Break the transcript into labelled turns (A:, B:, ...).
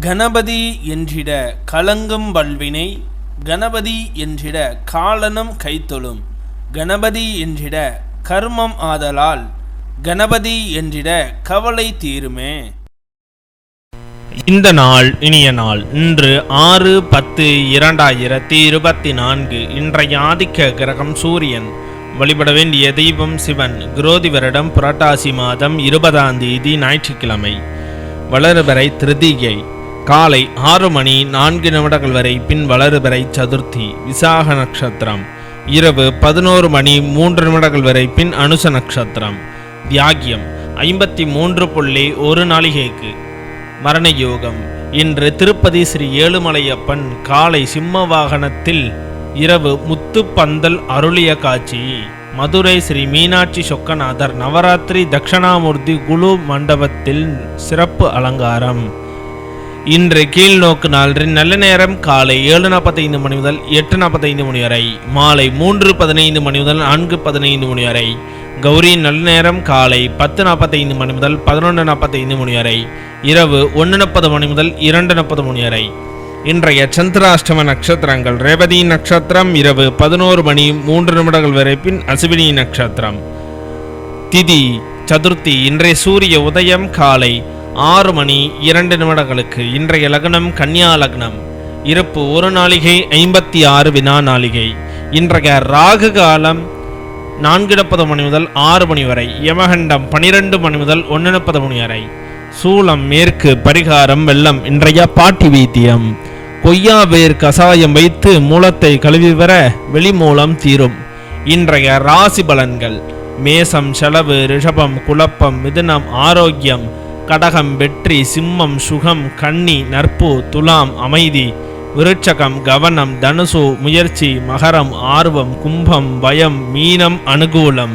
A: கணபதி என்றிட கலங்கும் வல்வினை கணபதி என்றிட காலனும் கைத்தொழும் கணபதி என்றிட கர்மம் ஆதலால் கணபதி என்றிட கவலை தீருமே.
B: இந்த நாள் இனிய நாள் இன்று ஆறு பத்து இரண்டாயிரத்தி இருபத்தி நான்கு இன்றைய ஆதிக்க கிரகம் சூரியன். வழிபட வேண்டிய தெய்வம் சிவன் குரோதி வருடம் புரட்டாசி மாதம் இருபதாம் தேதி ஞாயிற்றுக்கிழமை. வளர்வரை திருதிகை காலை ஆறு மணி நான்கு நிமிடங்கள் வரை பின் வளருவரை சதுர்த்தி விசாக நட்சத்திரம். இரவு பதினோரு மணி மூன்று நிமிடங்கள் வரை பின் அனுச நட்சத்திரம். தியாகியம் ஐம்பத்தி மூன்று புள்ளி ஒரு நாளிகைக்கு. மரண யோகம் இன்று திருப்பதி ஸ்ரீ ஏழுமலையப்பன் காலை சிம்ம வாகனத்தில் இரவு முத்துப்பந்தல் அருளிய காட்சி. மதுரை ஸ்ரீ மீனாட்சி சொக்கநாதர் நவராத்திரி தட்சிணாமூர்த்தி குழு மண்டபத்தில் சிறப்பு அலங்காரம். இன்று கீழ்நோக்கு நாளின் நல்ல நேரம் காலை ஏழு நாற்பத்தைந்து மணி முதல் எட்டு நாற்பத்தைந்து மணி வரை மாலை மூன்று பதினைந்து மணி முதல் நான்கு பதினைந்து மணி வரை கௌரி நல்ல நேரம் காலை பத்து நாற்பத்தைந்து மணி முதல் பதினொன்று நாற்பத்தைந்து மணி வரை இரவு ஒன்று முப்பது மணி முதல் இரண்டு முப்பது மணி வரை. இன்றைய சந்திராஷ்டம நட்சத்திரங்கள் ரேவதி நட்சத்திரம் இரவு பதினோரு மணி மூன்று நிமிடங்கள் வரை பின் அசுவினி நட்சத்திரம். திதி சதுர்த்தி இன்றைய சூரிய உதயம் காலை ஆறு மணி இரண்டு நிமிடங்களுக்கு இன்றைய லக்னம் கன்னியா லக்னம். இருப்பு ஒரு நாளிகை ஐம்பத்தி ஆறு வினா நாளிகை. இன்றைய ராகு காலம் நான்கு முப்பது மணி முதல் ஆறு மணி வரை யமகண்டம் பனிரெண்டு மணி முதல் ஒன்று முப்பது மணி வரை. சூளம் மேற்கு பரிகாரம் வெள்ளம் இன்றைய பாட்டி வைத்தியம். கொய்யா வேர் கசாயம் வைத்து மூலத்தை கழுவி வர வெளிமூலம் தீரும். இன்றைய ராசி பலன்கள். மேசம் செலவு ரிஷபம் குழப்பம் மிதுனம் ஆரோக்கியம் கடகம் வெற்றி சிம்மம் சுகம் கன்னி நற்பு துலாம் அமைதி விருட்சகம் கவனம் தனுசு முயற்சி மகரம் ஆர்வம் கும்பம் பயம் மீனம் அனுகூலம்.